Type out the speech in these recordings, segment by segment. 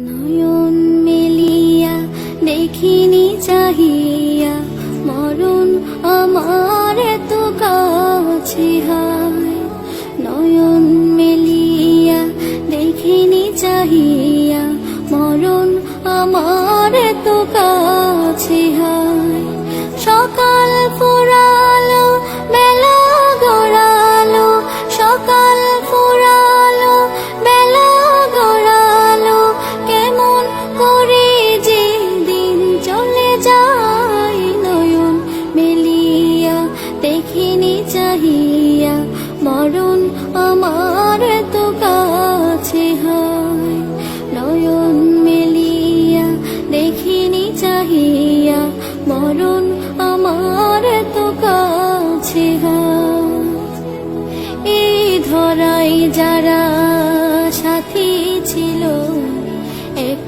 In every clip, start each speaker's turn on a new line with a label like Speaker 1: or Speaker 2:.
Speaker 1: নয়ন মেলিয়া, দেখিনি চাহিয়া, মরণ আমার এত কাছে হায়। নয়ন মেলিয়া, দেখিনি চাহিয়া, মরণ আমার এত কাছে হায়। সকাল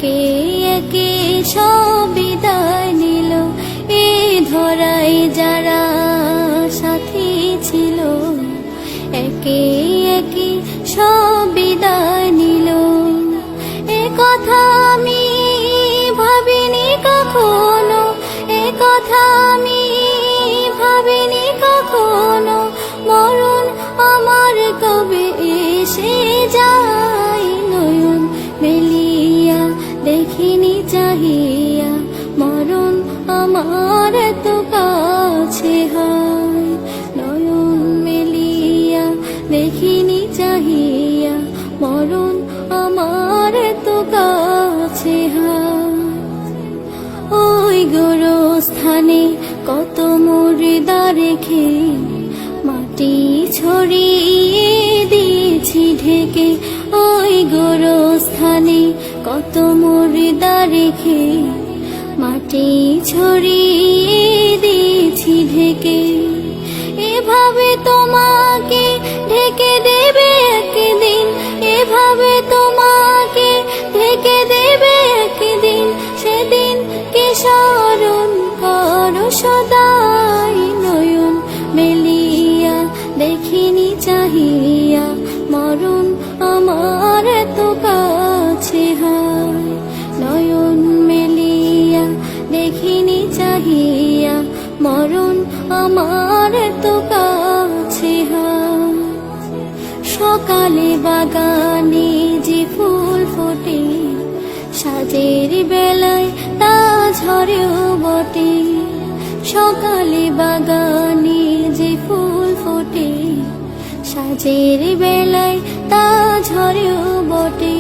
Speaker 1: একে একে সব নিল? এ ধরাই যারা সাথী ছিল, একে একে সব বিদায় নিল। এ কথা আমি ভাবিনি কখনো, এ কথা আমি ভাবিনি কখনো। মরণ আমার কবে এসে যায়? কত মুর্দা রেখে মাটি ছড়িয়ে দিয়েছি ঢেকে। ওই গোরস্থানে কত মুর্দা রেখে মাটি ছড়িয়ে দিয়েছি ঢেকে। এভাবে তোমাকে ঢেকে দেবে একদিন, এভাবে তোমাকে ঢেকে দেবে একদিন। সেদিন কে মরণ আমার তো কাছে সকালে বাগানে যে ফুল ফোটে, সাজের বেলায় তা ঝরেও বটে। সকালে বাগানে যে ফুল ফোটে, সাজের বেলায় তা ঝরেও বটে।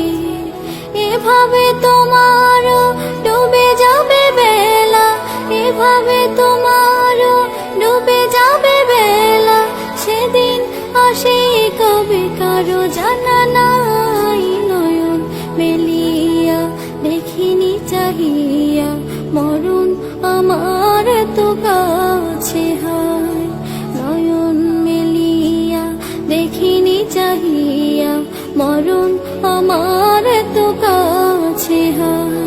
Speaker 1: এভাবে তোমারও চাহিয়া মরণ আমার তো কাছে হয়। নয়ন মেলিয়া দেখিনি চাহিয়া মরণ আমার তো কাছে হয়।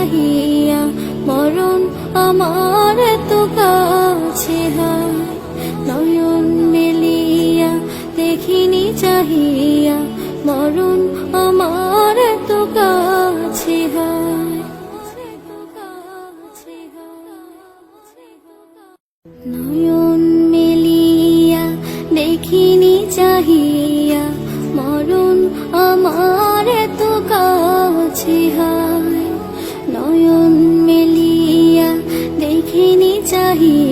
Speaker 1: চাহিয়া মরণ আমার এত কাছে নয়ন মেলিয়া দেখিনি চাহিয়া মরণ আমার এত কাছে নয়ন মেলিয়া দেখিনি চাহিয়া মরণ আমার এত কাছে নয়ন মেলিয়া দেখিনি চাহিয়া